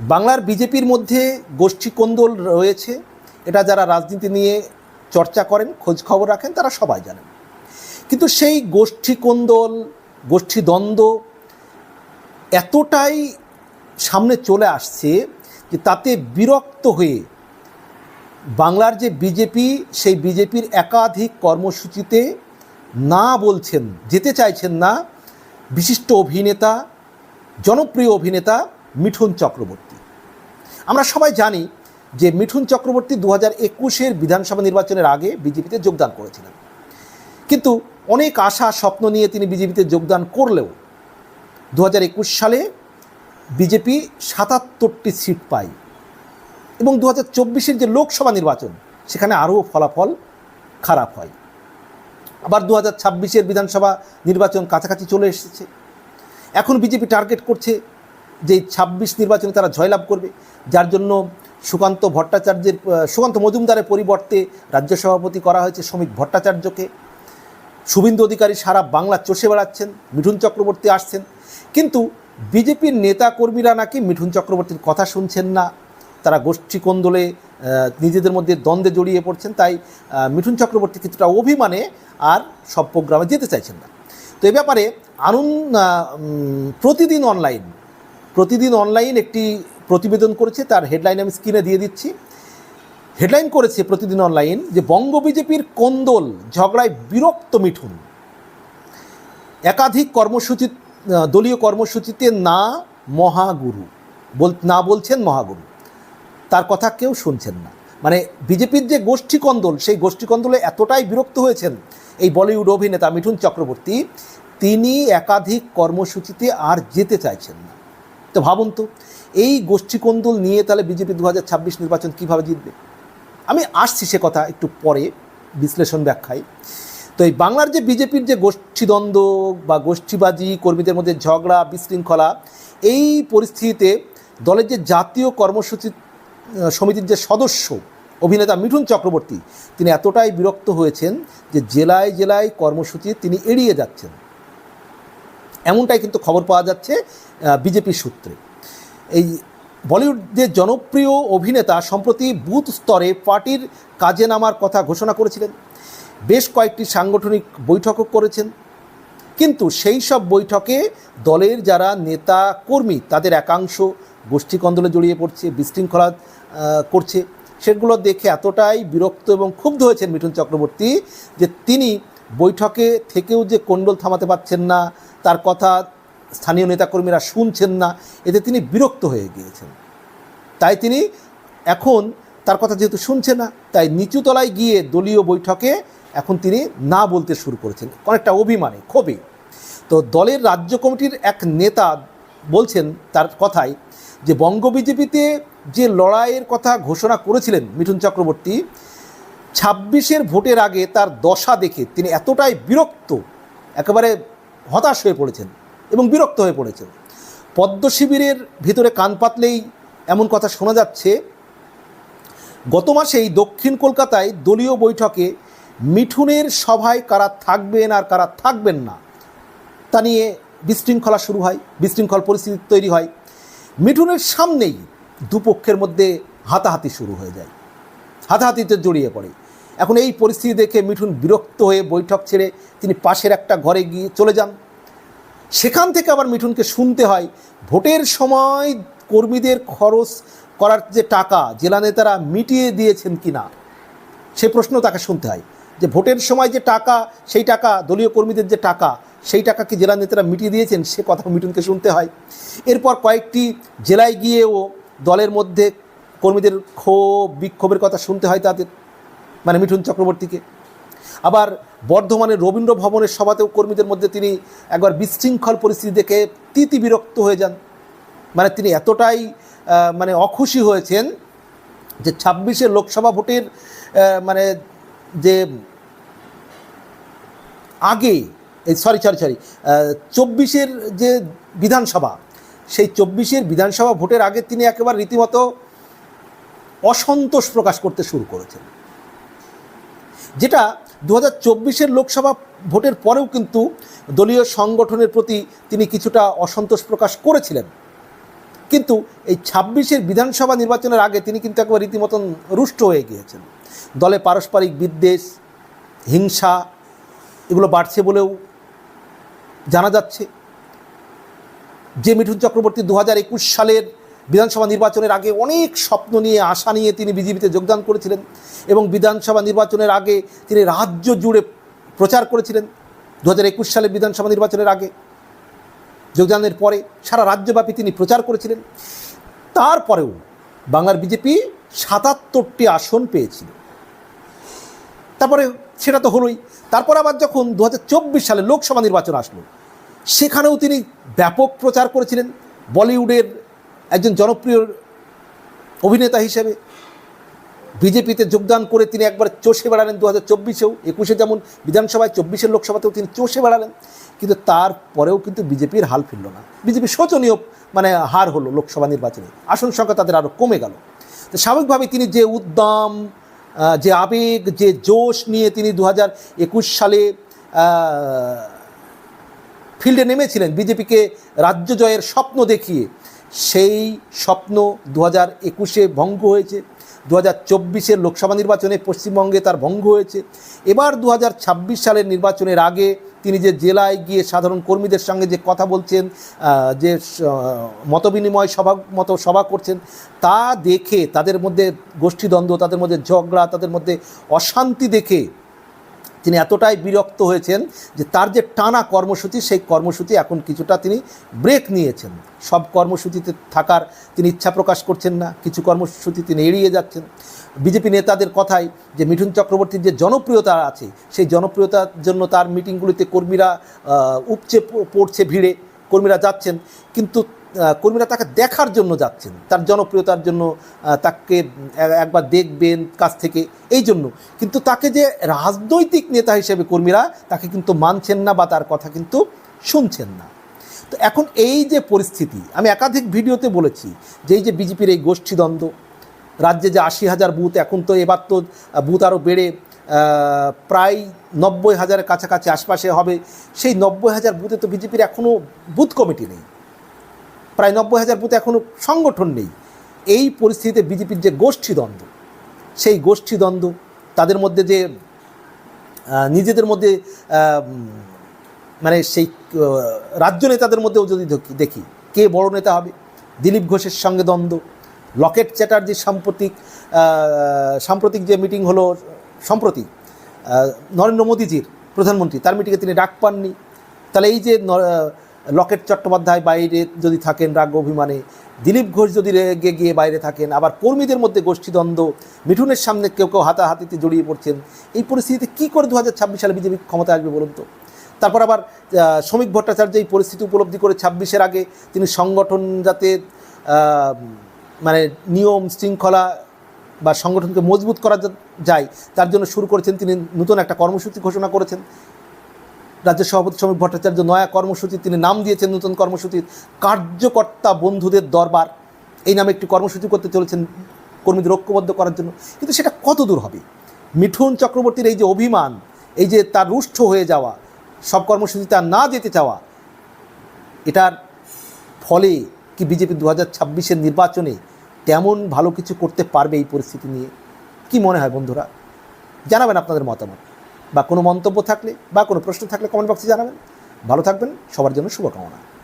বাংলার বিজেপির মধ্যে গোষ্ঠী কোন্দল রয়েছে। এটা যারা রাজনীতি নিয়ে চর্চা করেন, খোঁজ খবর রাখেন, তারা সবাই জানেন। কিন্তু সেই গোষ্ঠী কোন্দল, গোষ্ঠী দ্বন্দ্ব এতটাই সামনে চলে আসছে যে তাতে বিরক্ত হয়ে বাংলার যে বিজেপি, সেই বিজেপির একাধিক কর্মসূচিতে না বলছেন, যেতে চাইছেন না বিশিষ্ট অভিনেতা, জনপ্রিয় অভিনেতা মিঠুন চক্রবর্তী। আমরা সবাই জানি যে মিঠুন চক্রবর্তী দু হাজার একুশের বিধানসভা নির্বাচনের আগে বিজেপিতে যোগদান করেছিলেন। কিন্তু অনেক আশা, স্বপ্ন নিয়ে তিনি বিজেপিতে যোগদান করলেও দু হাজার একুশ সালে বিজেপি সাতাত্তরটি সিট পায় এবং দু হাজার চব্বিশের যে লোকসভা নির্বাচন, সেখানে আরও ফলাফল খারাপ হয়। আবার দু হাজার ছাব্বিশের বিধানসভা নির্বাচন কাছাকাছি চলে এসেছে। এখন বিজেপি টার্গেট করছে যে ছাব্বিশ নির্বাচনে তারা জয়লাভ করবে, যার জন্য সুকান্ত ভট্টাচার্যের সুকান্ত মজুমদারের পরিবর্তে রাজ্য সভাপতি করা হয়েছে শ্রমিক ভট্টাচার্যকে। শুভেন্দু অধিকারী সারা বাংলা চষে বেড়াচ্ছেন, মিঠুন চক্রবর্তী আসছেন। কিন্তু বিজেপির নেতা কর্মীরা নাকি মিঠুন চক্রবর্তীর কথা শুনছেন না। তারা গোষ্ঠী কোন্দলে নিজেদের মধ্যে দ্বন্দ্বে জড়িয়ে পড়ছেন, তাই মিঠুন চক্রবর্তী কিছুটা অভিমানে আর সব প্রোগ্রামে যেতে চাইছেন না। তো এ ব্যাপারে আনুন প্রতিদিন অনলাইন প্রতিদিন অনলাইন একটি প্রতিবেদন করেছে, তার হেডলাইন আমি স্ক্রিনে দিয়ে দিচ্ছি। হেডলাইন করেছে প্রতিদিন অনলাইন যে, বঙ্গ বিজেপির কোন্দল ঝগড়ায় বিরক্ত মিঠুন। একাধিক কর্মসূচি দলীয় কর্মসূচিতে না মহাগুরু। বল, না বলছেন মহাগুরু। তার কথা কেউ শুনছেন না। মানে বিজেপির যে গোষ্ঠী কন্দল, সেই গোষ্ঠী কন্দলে এতটাই বিরক্ত হয়েছেন এই বলিউড অভিনেতা মিঠুন চক্রবর্তী, তিনি একাধিক কর্মসূচিতে আর যেতে চাইছেন না। তো ভাবুন তো, এই গোষ্ঠী কন্দল নিয়ে তাহলে বিজেপি দু হাজার ছাব্বিশ নির্বাচন কীভাবে জিতবে? আমি আসছি সে কথা একটু পরে বিশ্লেষণ ব্যাখ্যায়। তো এই বাংলার যে বিজেপির যে গোষ্ঠীদ্বন্দ্ব বা গোষ্ঠীবাজি, কর্মীদের মধ্যে ঝগড়া, বিশৃঙ্খলা, এই পরিস্থিতিতে দলের যে জাতীয় কর্মসূচি সমিতির যে সদস্য অভিনেতা মিঠুন চক্রবর্তী, তিনি এতটাই বিরক্ত হয়েছেন যে জেলায় জেলায় কর্মসূচি তিনি এড়িয়ে যাচ্ছেন। এমনটাই কিন্তু খবর পাওয়া যাচ্ছে বিজেপির সূত্রে। এই বলিউডের জনপ্রিয় অভিনেতা সম্প্রতি বুথ স্তরে পার্টির কাজে নামার কথা ঘোষণা করেছিলেন। বেশ কয়েকটি সাংগঠনিক বৈঠকও করেছেন। কিন্তু সেই সব বৈঠকে দলের যারা নেতা কর্মী, তাদের একাংশ গোষ্ঠী কন্দলে জড়িয়ে পড়ছে, বিশৃঙ্খলা করছে। সেগুলো দেখে এতটাই বিরক্ত এবং ক্ষুব্ধ হয়েছেন মিঠুন চক্রবর্তী যে তিনি বৈঠকে থেকেও যে কোণ্ডল থামাতে পারছেন না তার কথা স্থানীয় নেতাকর্মীরা শুনছেন না, এতে তিনি বিরক্ত হয়ে গিয়েছেন। তাই তিনি এখন তার কথা যেহেতু শুনছে না, তাই নিচুতলায় গিয়ে দলীয় বৈঠকে এখন তিনি না বলতে শুরু করেছেন। অনেকটা অভিমানে, ক্ষোভে। তো দলের রাজ্য কমিটির এক নেতা বলছেন তার কথায় যে, বঙ্গ বিজেপিতে যে লড়াইয়ের কথা ঘোষণা করেছিলেন মিঠুন চক্রবর্তী, ছাব্বিশের ভোটের আগে তার দশা দেখে তিনি এতটাই বিরক্ত, একেবারে হতাশ হয়ে পড়েছেন এবং বিরক্ত হয়ে পড়েছেন। পদ্ম শিবিরের ভিতরে কান পাতলেই এমন কথা শোনা যাচ্ছে, গত মাসেই দক্ষিণ কলকাতায় দলীয় বৈঠকে মিঠুনের সভায় কারা থাকবেন আর কারা থাকবেন না, তা নিয়ে বিশৃঙ্খলা শুরু হয়, বিশৃঙ্খল পরিস্থিতি তৈরি হয়। মিঠুনের সামনেই দুপক্ষের মধ্যে হাতাহাতি শুরু হয়ে যায়, হাতাহাতিতে জড়িয়ে পড়ে। এখন এই পরিস্থিতি দেখে মিঠুন বিরক্ত হয়ে বৈঠক ছেড়ে তিনি পাশের একটা ঘরে গিয়ে চলে যান। সেখান থেকে আবার মিঠুনকে শুনতে হয়, ভোটের সময় কর্মীদের খরচ করার যে টাকা, জেলা নেতারা মিটিয়ে দিয়েছেন কি না সে প্রশ্ন তাকে শুনতে হয়, যে ভোটের সময় যে টাকা, সেই টাকা, দলীয় কর্মীদের যে টাকা, সেই টাকা কি জেলা নেতারা মিটিয়ে দিয়েছেন? সে কথা মিঠুনকে শুনতে হয়। এরপর কয়েকটি জেলায় গিয়েও দলের মধ্যে কর্মীদের ক্ষোভ, বিক্ষোভের কথা শুনতে হয় তাদের। মানে মিঠুন চক্রবর্তীকে। আবার বর্ধমানের রবীন্দ্র ভবনের সভাতেও কর্মীদের মধ্যে তিনি একবার বিশৃঙ্খল পরিস্থিতি দেখে তিতি বিরক্ত হয়ে যান। মানে তিনি এতটাই মানে অখুশি হয়েছেন যে ছাব্বিশের লোকসভা ভোটের মানে যে আগে, এই সরি সরি সরি চব্বিশের যে বিধানসভা, সেই চব্বিশের বিধানসভা ভোটের আগে তিনি একেবারে রীতিমতো অসন্তোষ প্রকাশ করতে শুরু করেছেন। যেটা দু হাজার লোকসভা ভোটের পরেও কিন্তু দলীয় সংগঠনের প্রতি তিনি কিছুটা অসন্তোষ প্রকাশ করেছিলেন। কিন্তু এই ছাব্বিশের বিধানসভা নির্বাচনের আগে তিনি কিন্তু একবার রীতিমতন রুষ্ট হয়ে গিয়েছেন। দলে পারস্পরিক বিদ্বেষ, হিংসা এগুলো বাড়ছে বলেও জানা যাচ্ছে। যে মিঠুন চক্রবর্তী দু হাজার একুশ সালের বিধানসভা নির্বাচনের আগে অনেক স্বপ্ন নিয়ে, আশা নিয়ে তিনি বিজেপিতে যোগদান করেছিলেন এবং বিধানসভা নির্বাচনের আগে তিনি রাজ্য জুড়ে প্রচার করেছিলেন। দু হাজার একুশ সালের বিধানসভা নির্বাচনের আগে যোগদানের পরে সারা রাজ্যব্যাপী তিনি প্রচার করেছিলেন। তারপরেও বাংলার বিজেপি সাতাত্তরটি আসন পেয়েছিল। তারপরে সেটা তো হলোই। তারপর আবার যখন দু হাজার চব্বিশ সালে লোকসভা নির্বাচন আসলো, সেখানেও তিনি ব্যাপক প্রচার করেছিলেন। বলিউডের একজন জনপ্রিয় অভিনেতা হিসেবে বিজেপিতে যোগদান করে তিনি একবার চষে বেড়ালেন দু হাজার চব্বিশেও, একুশে যেমন বিধানসভায়, চব্বিশের লোকসভাতেও তিনি চষে বেড়ালেন। কিন্তু তারপরেও কিন্তু বিজেপির হাল ফিরল না। বিজেপি শোচনীয় মানে হার হলো লোকসভা নির্বাচনে। আসন সংখ্যা তাদের আরও কমে গেল। তো স্বাভাবিকভাবে তিনি যে উদ্যম যে আবেগ, যে জোশ নিয়ে তিনি দু একুশ সালে ফিল্ডে নেমেছিলেন, বিজেপিকে রাজ্য জয়ের স্বপ্ন দেখিয়ে সেই স্বপ্ন দু হাজার একুশে ভঙ্গ হয়েছে দু হাজার চব্বিশের লোকসভা নির্বাচনে পশ্চিমবঙ্গে তার ভঙ্গ হয়েছে। এবার দু হাজার ছাব্বিশ সালের নির্বাচনের আগে তিনি যে জেলায় গিয়ে সাধারণ কর্মীদের সঙ্গে যে কথা বলছেন যে মতবিনিময় সভা, মতো সভা করছেন, তা দেখে তাদের মধ্যে গোষ্ঠীদ্বন্দ্ব, তাদের মধ্যে ঝগড়া, তাদের মধ্যে অশান্তি দেখে তিনি এতটাই বিরক্ত হয়েছেন যে তার যে টানা কর্মসূচি, সেই কর্মসূচি এখন কিছুটা তিনি ব্রেক নিয়েছেন। সব কর্মসূচিতে থাকার তিনি ইচ্ছা প্রকাশ করছেন না, কিছু কর্মসূচি তিনি এড়িয়ে যাচ্ছেন। বিজেপি নেতাদের কথায় যে মিঠুন চক্রবর্তীর যে জনপ্রিয়তা আছে, সেই জনপ্রিয়তার জন্য তার মিটিংগুলিতে কর্মীরা উপচে পড়ছে ভিড়ে, কর্মীরা যাচ্ছেন। কিন্তু কর্মীরা তাকে দেখার জন্য যাচ্ছেন। তার জনপ্রিয়তার জন্য তাকে একবার দেখবেন কাছ থেকে, এই জন্য। কিন্তু তাকে যে রাজনৈতিক নেতা হিসেবে কর্মীরা তাকে কিন্তু মানছেন না বা তার কথা কিন্তু শুনছেন না। তো এখন এই যে পরিস্থিতি, আমি একাধিক ভিডিওতে বলেছি যে এই যে বিজেপির এই গোষ্ঠীদ্বন্দ্ব, রাজ্যে যে আশি হাজার বুথ, এখন তো এবার তো বুথ আরও বেড়ে প্রায় নব্বই হাজারের কাছাকাছি আশপাশে হবে। সেই নব্বই হাজার বুথে তো বিজেপির এখনও বুথ কমিটি নেই। প্রায় নব্বই হাজার বুথে এখনও সংগঠন নেই। এই পরিস্থিতিতে বিজেপির যে গোষ্ঠীদ্বন্দ্ব সেই গোষ্ঠীদ্বন্দ্ব তাদের মধ্যে যে নিজেদের মধ্যে মানে সেই রাজ্য নেতাদের মধ্যেও যদি দেখি- কে বড় নেতা হবে? দিলীপ ঘোষের সঙ্গে দ্বন্দ্ব, লকেট চ্যাটার্জির সাম্প্রতিক সাম্প্রতিক যে মিটিং হলো সম্প্রতি নরেন্দ্র মোদীজির প্রধানমন্ত্রী, তার মিটিংয়ে তিনি ডাক পাননি। তাহলে এই যে লকেট চট্টোপাধ্যায় বাইরে যদি থাকেন, রাগ অভিমানে। দিলীপ ঘোষ যদি রেগে গিয়ে বাইরে থাকেন, আবার কর্মীদের মধ্যে গোষ্ঠীদ্বন্দ্ব, মিঠুনের সামনে কেউ কেউ হাতাহাতিতে জড়িয়ে পড়ছেন, এই পরিস্থিতিতে কী করে দু হাজার ছাব্বিশ সালে বিজেপি ক্ষমতা আসবে বলুন তো? তারপর আবার শ্রমিক ভট্টাচার্য এই পরিস্থিতি উপলব্ধি করে ছাব্বিশের আগে তিনি সংগঠন যাতে মানে নিয়ম শৃঙ্খলা বা সংগঠনকে মজবুত করা যায়, তার জন্য শুরু করেছেন তিনি নতুন একটা কর্মসূচি ঘোষণা করেছেন। রাজ্য সভাপতি শ্রমিক ভট্টাচার্য নয়া কর্মসূচি, তিনি নাম দিয়েছেন নতুন কর্মসূচির কার্যকর্তা বন্ধুদের দরবার। এই নামে একটি কর্মসূচি করতে চলেছেন কর্মীদের ঐক্যবদ্ধ করার জন্য। কিন্তু সেটা কত দূর হবে? মিঠুন চক্রবর্তীর এই যে অভিমান, এই যে তার রুষ্ট হয়ে যাওয়া, সব কর্মসূচি তার না যেতে চাওয়া, এটার ফলে কি বিজেপি দু হাজার ছাব্বিশের নির্বাচনে তেমন ভালো কিছু করতে পারবে এই পরিস্থিতি নিয়ে? কি মনে হয় বন্ধুরা? জানাবেন আপনাদের মতামত। বা কোনো মন্তব্য থাকলে বা কোনো প্রশ্ন থাকলে কমেন্ট বক্সে জানাবেন। ভালো থাকবেন, সবার জন্য শুভকামনা।